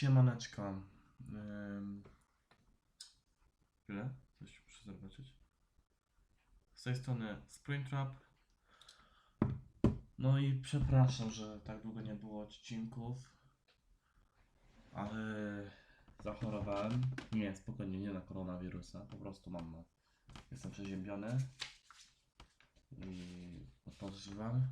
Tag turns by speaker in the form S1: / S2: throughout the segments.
S1: Siemaneczko. Chwilę, coś muszę zobaczyć. Z tej strony Springtrap. No i przepraszam, że tak długo nie było odcinków. Ale zachorowałem. Nie, spokojnie, nie na koronawirusa. Po prostu mam. no, Jestem przeziębiony. I odpoczywam.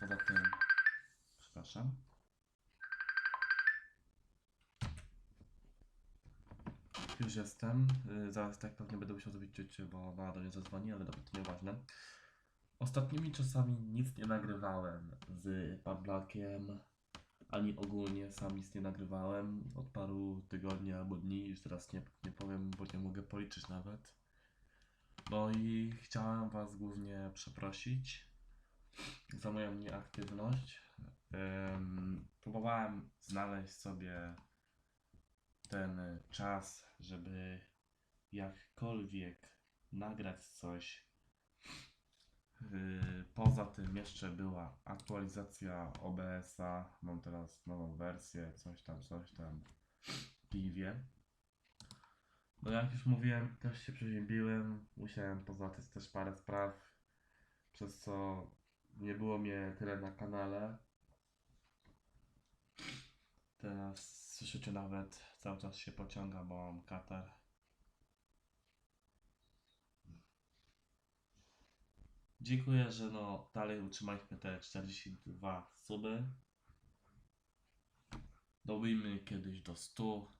S1: Poza tym. Przepraszam. Już jestem. Y, Zaraz tak pewnie będę musiał zrobić czycie, bo mama do mnie zadzwoni, ale dobra, to nieważne. Ostatnimi czasami nic nie nagrywałem z Pablakiem, ani ogólnie sam nic nie nagrywałem od paru tygodni albo dni, już teraz nie, nie powiem, bo nie mogę policzyć nawet. No i chciałem Was głównie przeprosić za moją nieaktywność. Em, próbowałem znaleźć sobie ten czas, żeby jakkolwiek nagrać coś. Yy, Poza tym jeszcze była aktualizacja OBS-a. Mam teraz nową wersję, coś tam, coś tam. Piwie. No jak już mówiłem, też się przeziębiłem. Musiałem pozałatwiać też parę spraw, przez co nie było mnie tyle na kanale. Teraz słyszycie nawet, cały czas się pociąga, bo mam katar. Dziękuję, że no dalej utrzymaliśmy te 42 suby. Dobijmy kiedyś do 100.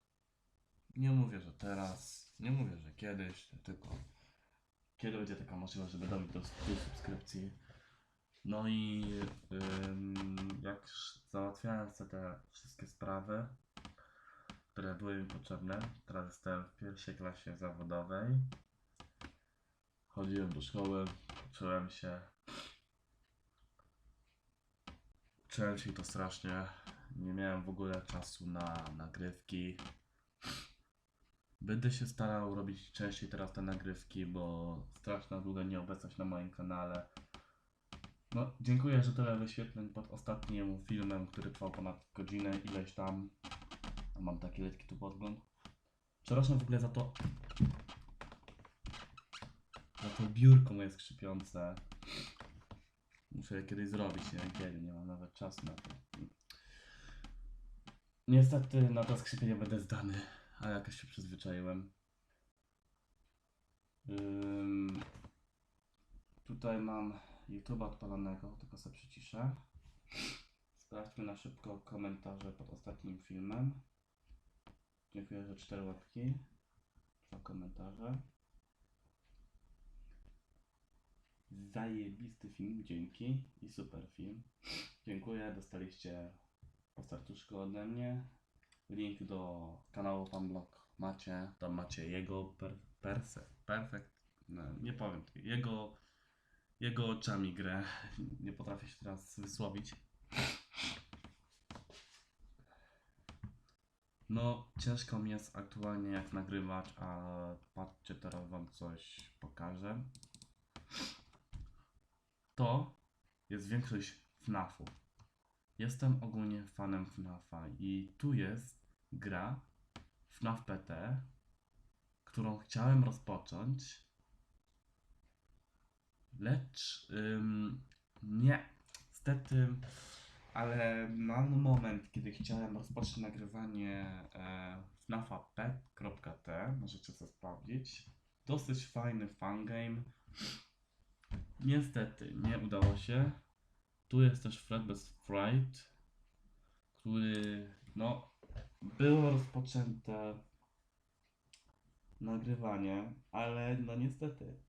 S1: Nie mówię, że teraz, nie mówię, że kiedyś, tylko kiedy będzie taka możliwość, żeby dobić do 100 subskrypcji. No i ym, jak załatwiałem sobie te wszystkie sprawy, które były mi potrzebne, teraz jestem w pierwszej klasie zawodowej. Chodziłem do szkoły, uczyłem się. Uczyłem się to strasznie. Nie miałem w ogóle czasu na nagrywki. Będę się starał robić częściej teraz te nagrywki, bo straszna długa nieobecność na moim kanale. No, dziękuję, że tyle wyświetleń pod ostatnim filmem, który trwał ponad godzinę, ileś tam. Mam taki lekki tu podgląd. Przepraszam w ogóle za to. Za to biurko moje skrzypiące. Muszę je kiedyś zrobić, nie wiem kiedy, nie mam nawet czasu na to. Niestety na to skrzypienie będę zdany, ale jakoś się przyzwyczaiłem. Tutaj mam YouTube'a odpalonego, tylko sobie przyciszę. Sprawdźmy na szybko komentarze pod ostatnim filmem. Dziękuję za cztery łapki, dwa komentarze. Zajebisty film, dzięki i super film. Dziękuję, dostaliście po serduszku ode mnie. Link do kanału Panblock macie, tam macie jego per, perse, perfekt, no, nie powiem, jego, jego oczami grę. Nie potrafię się teraz wysłowić. No, ciężko mi jest aktualnie jak nagrywać, a patrzcie, teraz wam coś pokażę. To jest większość FNAF-u. Jestem ogólnie fanem FNAF-a i tu jest gra FNAF PT, którą chciałem rozpocząć, lecz ym, nie, niestety, ale na moment, kiedy chciałem rozpocząć nagrywanie e, FNAFa pet.t, możecie sobie sprawdzić, dosyć fajny fangame, Niestety, nie udało się. Tu jest też Fred bez Fright, który, no, było rozpoczęte nagrywanie, ale no niestety.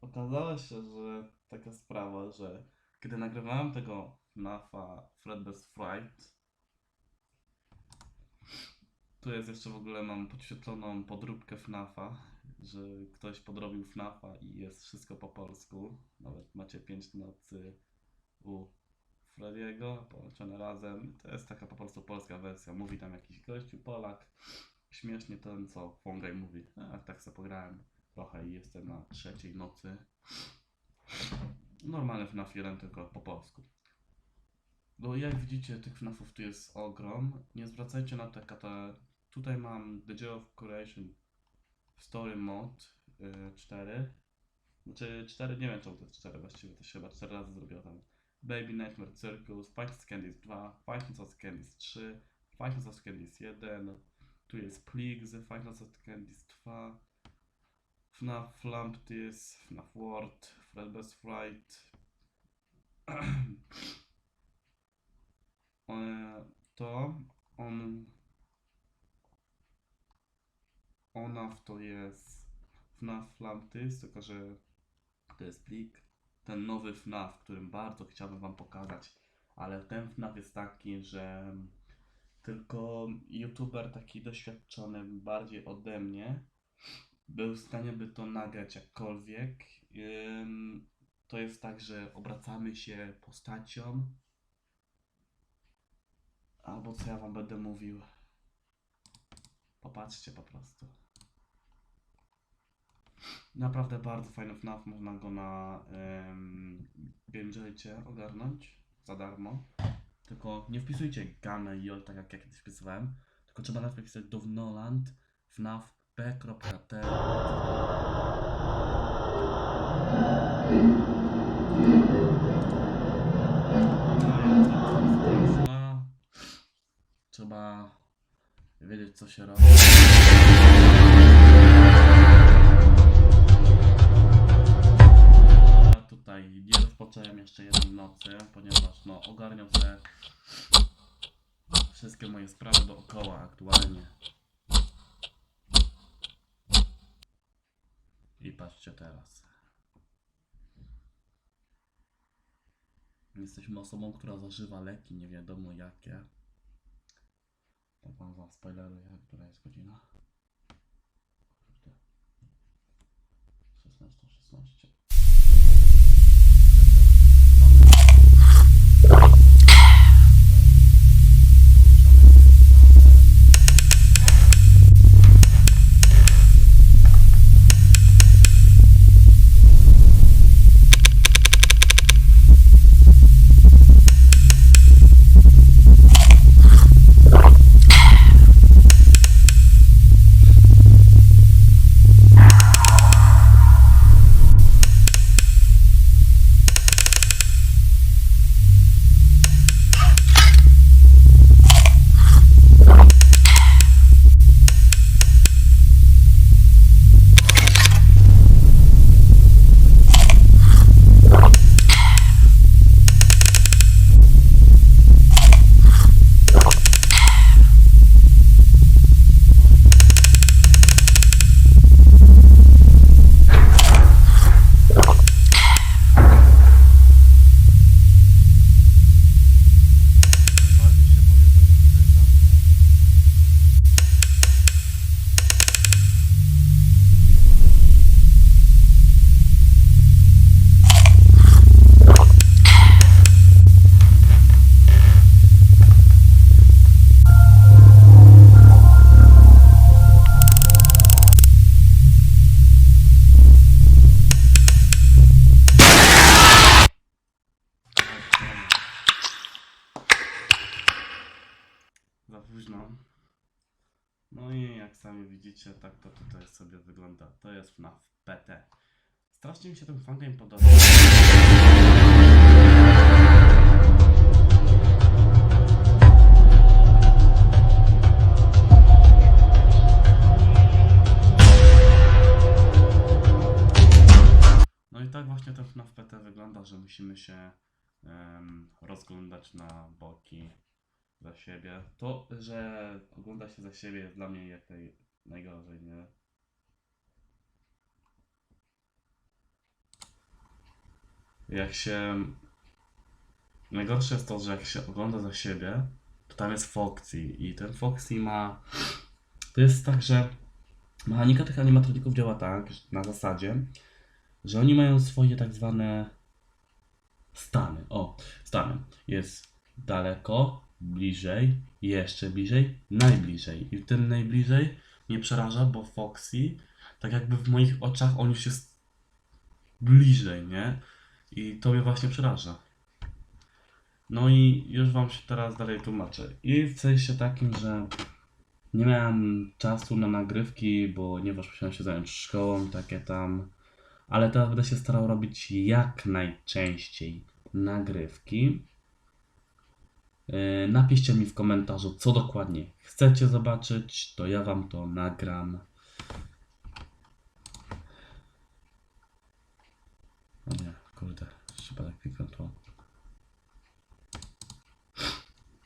S1: Okazało się, że taka sprawa, że kiedy nagrywałem tego FNAFa Fred bez Fright, tu jest jeszcze w ogóle mam podświetloną podróbkę FNAFa, że ktoś podrobił FNAFa i jest wszystko po polsku. Nawet macie 5 nocy u Frediego połączone razem. To jest taka po prostu polska wersja. Mówi tam jakiś gościu, Polak. Śmiesznie ten, co Fongaj mówi. A, tak sobie pograłem trochę i jestem na trzeciej nocy. Normalny FNAF 1, tylko po polsku. No jak widzicie, tych FNAFów tu jest ogrom. Nie zwracajcie na te kata. Tutaj mam The Joy of Creation Story Mode y, 4. Znaczy 4, nie wiem czemu to jest 4 właściwie, to się chyba 4 razy zrobiło tam. Baby Nightmare Circus, at Candy's 2, Five Nights at Candy's 3, Five Nights at Candy's 1, tu jest Plagues, Five Nights at Candy's 2, FNAF Lamptis, FNAF World, Fredbear's Fright, to on ona to jest FNAF Lamptis, tylko że to jest plik. Ten nowy FNAF, którym bardzo chciałbym wam pokazać, ale ten FNAF jest taki, że tylko youtuber taki doświadczony bardziej ode mnie był w stanie by to nagrać jakkolwiek. To jest tak, że obracamy się postacią, Albo co ja wam będę mówił. Popatrzcie po prostu. Naprawdę bardzo fajny FNAF, można go na um, ogarnąć za darmo. Tylko nie wpisujcie Game i tak jak ja kiedyś wpisywałem, tylko trzeba najpierw wpisać Dovnoland FNAF p.t Straszna. Trzeba wiedzieć co się robi. Ja tutaj nie rozpocząłem jeszcze jednej nocy, ponieważ no ogarniam te wszystkie moje sprawy dookoła aktualnie. I patrzcie teraz. Jesteśmy osobą, która zażywa leki, nie wiadomo jakie. Tak wam zaspoileruję, która jest godzina. 16.16. 16. jak sami widzicie, tak to tutaj sobie wygląda. To jest FNAF PT. Strasznie mi się ten fangame podoba. No i tak właśnie ten FNAF PT wygląda, że musimy się em, rozglądać na boki za siebie. To, że ogląda się za siebie jest dla mnie jak naj, najgorzej, nie? Jak się... Najgorsze jest to, że jak się ogląda za siebie, to tam jest Foxy i ten Foxy ma... To jest tak, że mechanika tych animatroników działa tak, na zasadzie, że oni mają swoje tak zwane stany. O, stany. Jest daleko, bliżej, jeszcze bliżej, najbliżej. I tym najbliżej mnie przeraża, bo Foxy, tak jakby w moich oczach on już jest bliżej, nie? I to mnie właśnie przeraża. No i już wam się teraz dalej tłumaczę. I w sensie takim, że nie miałem czasu na nagrywki, bo ponieważ musiałem się zająć szkołą, takie tam. Ale teraz będę się starał robić jak najczęściej nagrywki. Yy, Napiszcie mi w komentarzu, co dokładnie chcecie zobaczyć, to ja wam to nagram. O nie, kurde, przypadek kliknę to.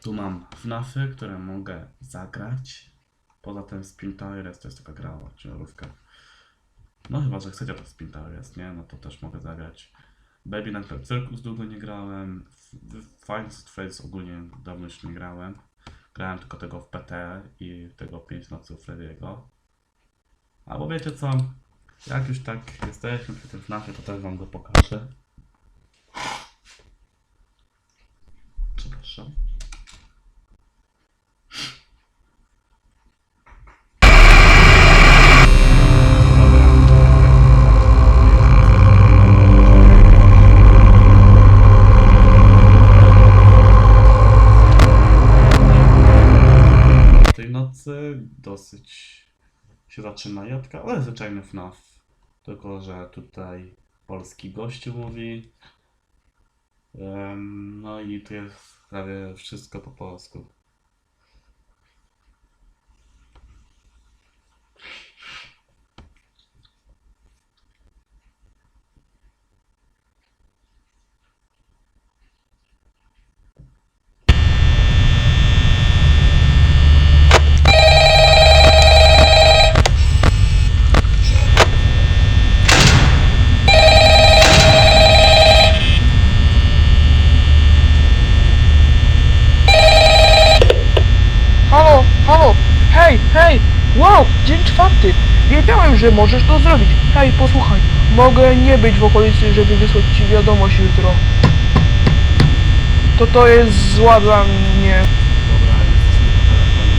S1: Tu mam FNAFy, które mogę zagrać. Poza tym Spin Tires to jest taka gra ciężarówka. No chyba, że chcecie to Spin Tires, nie? No to też mogę zagrać. Baby Nightmare Circus długo nie grałem. W w Find Straits ogólnie dawno już nie grałem. Grałem tylko tego w PT i tego 5 nocy u Freddy'ego. Albo wiecie co? Jak już tak jesteśmy przy tym FNAFie, to też wam go pokażę. Przepraszam. Się zaczyna jadka, ale zwyczajny FNAF. Tylko, że tutaj polski gościu mówi. No i tu jest prawie wszystko po polsku.
S2: Wiedziałem, że możesz to zrobić. Hej, posłuchaj, mogę nie być w okolicy, żeby wysłać ci wiadomość jutro. To to jest zła dla mnie.
S1: Dobra, jesteśmy po telefonie.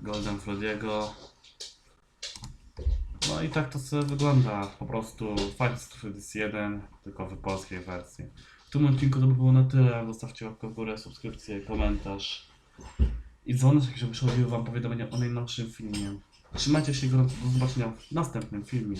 S1: Golden Frediego. No i tak to sobie wygląda. Po prostu Fight Freddy's 1, tylko w polskiej wersji. W tym odcinku to by było na tyle. Zostawcie łapkę w górę, subskrypcję, komentarz. I dzwonek, żeby przychodziły wam powiadomienia o najnowszym filmie. Trzymajcie się gorąco, do zobaczenia w następnym filmie.